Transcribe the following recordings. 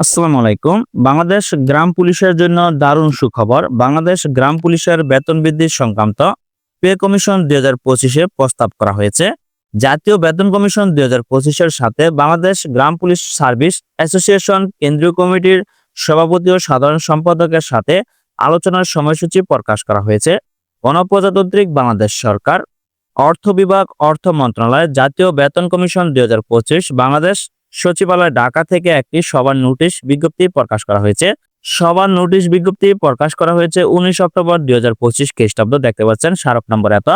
আসসালামু আলাইকুম। বাংলাদেশ গ্রাম পুলিশের জন্য দারুণ সুখবর। বাংলাদেশ গ্রাম পুলিশের বেতন বৃদ্ধি সংক্রান্ত পে কমিশন দুই হাজার পঁচিশে প্রস্তাব করা হয়েছে। জাতীয় বেতন কমিশন দুই হাজার পঁচিশের সাথে বাংলাদেশ গ্রাম পুলিশ সার্ভিস অ্যাসোসিয়েশন কেন্দ্রীয় কমিটির সভাপতি ও সাধারণ সম্পাদকের সাথে আলোচনার সময়সূচি প্রকাশ করা হয়েছে। গণপ্রজাতান্ত্রিক বাংলাদেশ সরকার, অর্থ বিভাগ, অর্থ মন্ত্রণালয় জাতীয় বেতন কমিশন দুই হাজার পঁচিশ, বাংলাদেশ সচিবালয় ঢাকা থেকে একটি সবার নোটিশ বিজ্ঞপ্তি প্রকাশ করা হয়েছে। সবার নোটিশ বিজ্ঞপ্তি প্রকাশ করা হয়েছে উনিশ অক্টোবর দুই হাজার পঁচিশ খ্রিস্টাব্দ, দেখতে পাচ্ছেন স্মারক নম্বর এত।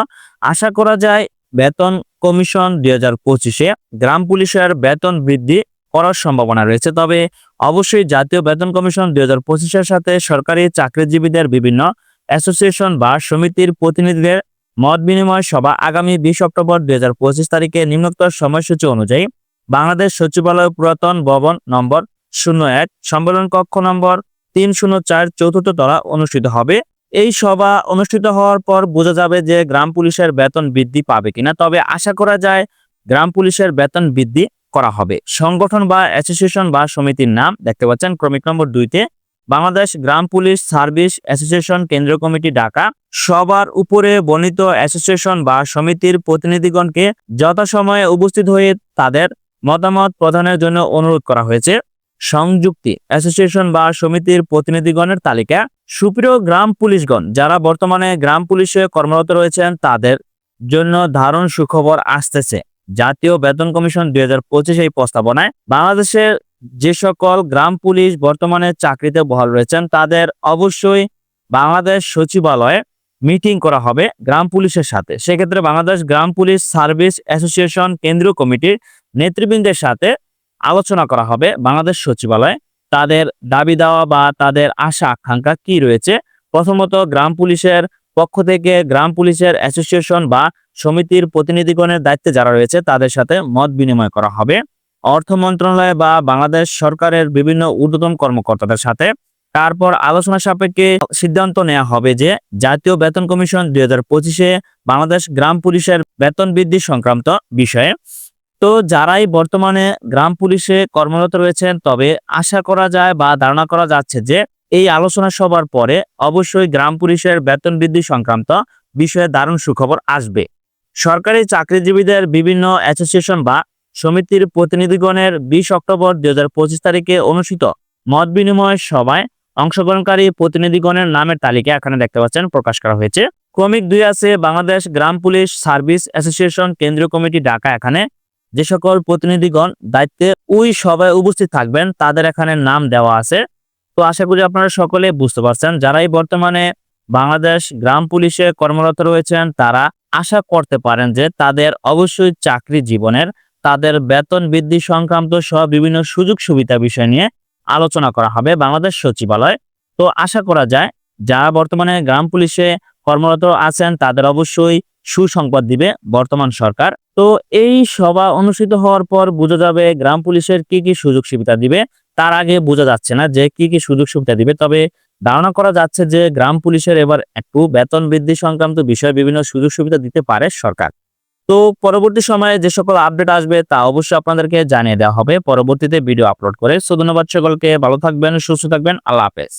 আশা করা যায় বেতন কমিশন দুই হাজার পঁচিশে গ্রাম পুলিশের বেতন বৃদ্ধি করার সম্ভাবনা রয়েছে। তবে অবশ্যই জাতীয় বেতন কমিশন দুই হাজার পঁচিশের সাথে সরকারি চাকরিজীবীদের বিভিন্ন অ্যাসোসিয়েশন বা সমিতির প্রতিনিধিদের মত বিনিময় সভা আগামী বিশ অক্টোবর দুই হাজার পঁচিশ তারিখে নিম্নোক্ত সময়সূচি অনুযায়ী বাংলাদেশ সচিবালয় পুরাতন ভবন নম্বর শূন্য এক, সম্মেলন কক্ষ নম্বর তিন শূন্য চার, চতুর্থ তলা অনুষ্ঠিত হবে। এই সভা অনুষ্ঠিত হওয়ার পর বোঝা যাবে যে গ্রাম পুলিশের বেতন বৃদ্ধি পাবে কিনা। তবে আশা করা যায় গ্রাম পুলিশের বেতন বৃদ্ধি করা হবে। সংগঠন বা অ্যাসোসিয়েশন বা সমিতির নাম দেখতে পাচ্ছেন ক্রমিক নম্বর দুইতে বাংলাদেশ গ্রাম পুলিশ সার্ভিস অ্যাসোসিয়েশন কেন্দ্র কমিটি ঢাকা। সবার উপরে বর্ণিত অ্যাসোসিয়েশন বা সমিতির প্রতিনিধিগণকে যথাসময়ে উপস্থিত হয়ে তাদের মতামত প্রদানের জন্য অনুরোধ করা হয়েছে। সংযুক্তি অ্যাসোসিয়েশন বা সমিতির প্রতিনিধিগণের তালিকা। সুপ্রিয় গ্রাম পুলিশগণ, যারা বর্তমানে গ্রাম পুলিশে কর্মরত রয়েছেন, তাদের জন্য ধারণ সুখবর আসতেছে। জাতীয় বেতন কমিশন দুই হাজার পঁচিশ এই প্রস্তাবনায় বাংলাদেশের যে সকল গ্রাম পুলিশ বর্তমানে চাকরিতে বহাল রয়েছেন, তাদের অবশ্যই বাংলাদেশ সচিবালয়ে মিটিং করা হবে গ্রাম পুলিশের সাথে। সেক্ষেত্রে বাংলাদেশ গ্রাম পুলিশ সার্ভিস অ্যাসোসিয়েশন কেন্দ্রীয় কমিটির নেতৃবৃন্দের সাথে আলোচনা করা হবে বাংলাদেশ সচিবালয়ে। তাদের দাবি দেওয়া বা তাদের আশা, আকাঙ্ক্ষা কি রয়েছে? প্রথমত, গ্রাম পুলিশের পক্ষ থেকে গ্রাম পুলিশের অ্যাসোসিয়েশন বা সমিতির প্রতিনিধিগণের দায়িত্বে যারা রয়েছে, তাদের সাথে মত বিনিময় করা হবে। অর্থ মন্ত্রণালয় বা বাংলাদেশ সরকারের বিভিন্ন ঊর্ধ্বতন কর্মকর্তাদের সাথে। তারপর আলোচনা সাপেক্ষে সিদ্ধান্ত নেওয়া হবে যে, জাতীয় বেতন কমিশন দুই হাজার বাংলাদেশ গ্রাম পুলিশের বেতন বৃদ্ধি সংক্রান্ত বিষয়ে তো যারাই বর্তমানে গ্রাম পুলিশে কর্মরত রয়েছেন, তবে আশা করা যায় বা ধারণা করা যাচ্ছে যে এই আলোচনা সবার পরে অবশ্যই গ্রাম পুলিশের বেতন বৃদ্ধি সংক্রান্ত বিষয়ে দারুণ সুখবর আসবে। সরকারি চাকরিজীবীদের বিভিন্ন অ্যাসোসিয়েশন বা সমিতির প্রতিনিধিগণের বিশ অক্টোবর দুই হাজার পঁচিশ তারিখে অনুষ্ঠিত মত বিনিময় সভায় অংশগ্রহণকারী প্রতিনিধিগণের নামের তালিকা এখানে দেখতে পাচ্ছেন, প্রকাশ করা হয়েছে। ক্রমিক দুই আছে, বাংলাদেশ গ্রাম পুলিশ সার্ভিস অ্যাসোসিয়েশন কেন্দ্রীয় কমিটি ঢাকা এখানে যে সকল প্রতিনিধিগণ দায়িত্বে ওই সভায় উপস্থিত থাকবেন, তাদের এখানে নাম দেওয়া আছে। তো আশা করি আপনারা সকলে বুঝতে পারছেন, যারাই বর্তমানে বাংলাদেশ গ্রাম পুলিশে কর্মরত রয়েছেন, তারা আশা করতে পারেন যে তাদের অবশ্যই চাকরি জীবনের, তাদের বেতন বৃদ্ধি সংক্রান্ত সহ বিভিন্ন সুযোগ সুবিধা বিষয় নিয়ে আলোচনা করা হবে বাংলাদেশ সচিবালয়। তো আশা করা যায়, যারা বর্তমানে গ্রাম পুলিশে কর্মরত আছেন, তাদের অবশ্যই সুসংবাদ দিবে বর্তমান সরকার। তো এই সভা অনুষ্ঠিত হওয়ার পর বোঝা যাবে গ্রাম পুলিশের কি কি সুযোগ সুবিধা দিবে। তার আগে বোঝা যাচ্ছে না যে কি কি সুযোগ সুবিধা দিবে। তবে ধারণা করা যাচ্ছে যে গ্রাম পুলিশের এবার একটু বেতন বৃদ্ধি সংক্রান্ত বিষয়ে বিভিন্ন সুযোগ সুবিধা দিতে পারে সরকার। তো পরবর্তী সময়ে যে সকল আপডেট আসবে তা অবশ্যই আপনাদেরকে জানিয়ে দেওয়া হবে। পরবর্তীতে ভিডিও আপলোড করে। সো ধন্যবাদ সকলকে। ভালো থাকবেন, সুস্থ থাকবেন। আল্লাহ হাফেজ।